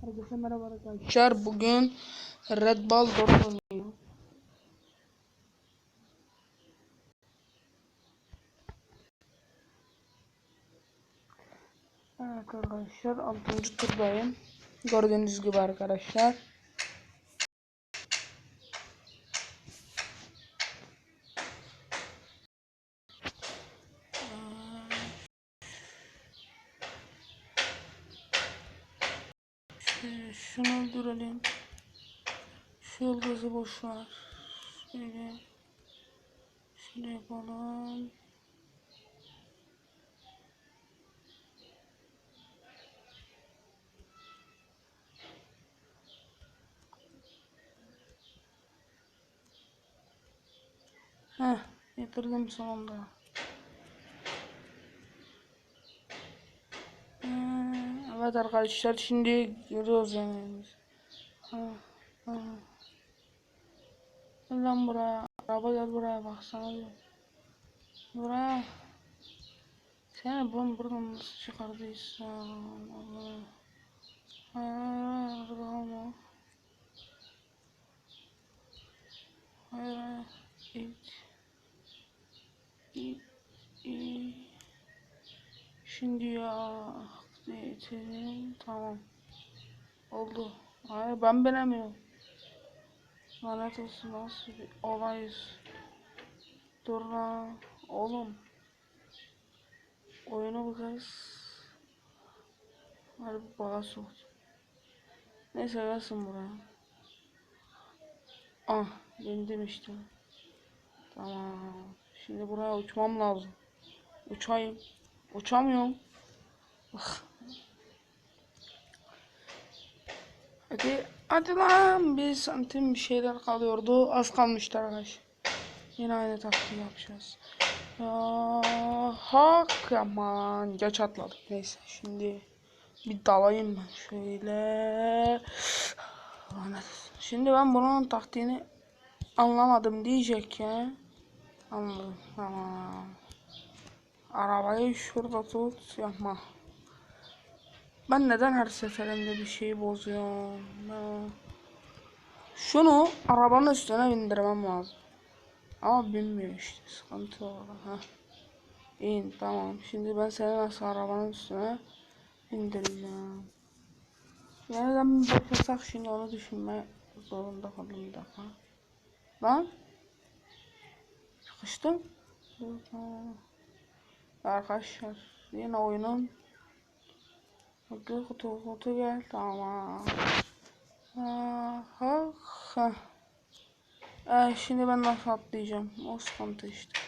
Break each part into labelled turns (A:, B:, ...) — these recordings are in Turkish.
A: Herkese merhaba arkadaşlar. Bugün Red Ball 4 oynuyor. Evet arkadaşlar 6. turdayım. Gördüğünüz gibi arkadaşlar. Şöyle şunu öldürelim. Şu yıldızı boş ver. Şöyle. Şöyle yapalım. Heh, getirdim sonunda. Ee, Evet arkadaşlar şimdi görüyoruz. Gel lan buraya. Araba gel buraya baksana. Buraya. Seni ben buradan nasıl çıkardıysam Allah. Hayır hayır ama. Hayır hayır. İt. İt. İt. Şimdi ya. Eğitelim. Tamam. Oldu. Hayır ben bilemiyorum. Lanet olsun nasıl bir olayız. Dur lan. Oğlum. Oyunu bu kez. Harbi bağa soğuk. Neyse gelsin buraya. Ah bindim işte. Tamam. Şimdi buraya uçmam lazım. Uçayım. Uçamıyorum. Hadi, hadi lan bir santim bir şeyler kalıyordu. Az kalmıştı arkadaş. Yine aynı taktiği yapacağız. Ya hak aman geç atladık. Neyse şimdi bir dalayım ben şöyle. Şimdi ben bunun taktiğini anlamadım diyecek ya. Anladım. Tamam. Arabayı şurada tut yapma. Ben neden her seferinde bir şeyi bozuyorum? Şunu arabanın üstüne bindirmem lazım. Ama binmiyor işte. Sıkıntı orada. Ha. İn tamam. Şimdi ben seni nasıl arabanın üstüne bindireceğim. Nereden başlasak şimdi onu düşünme zorunda kaldım bir dakika. Lan. Sıkıştım. Arkadaşlar yine oyunun Kutu kutu kutu gel tamam. Ha, ha, ha. Ee, şimdi ben nasıl atlayacağım? O sıkıntı işte.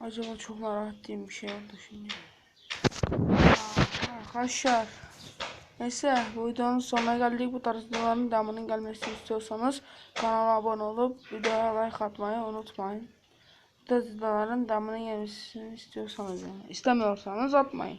A: Acaba çok merak ettiğim bir şey oldu şimdi. Arkadaşlar. Neyse bu videonun sonuna geldik. Bu tarz videoların devamının gelmesini istiyorsanız kanala abone olup videoya like atmayı unutmayın. Bu tarz videoların devamının gelmesini istiyorsanız yani. İstemiyorsanız atmayın.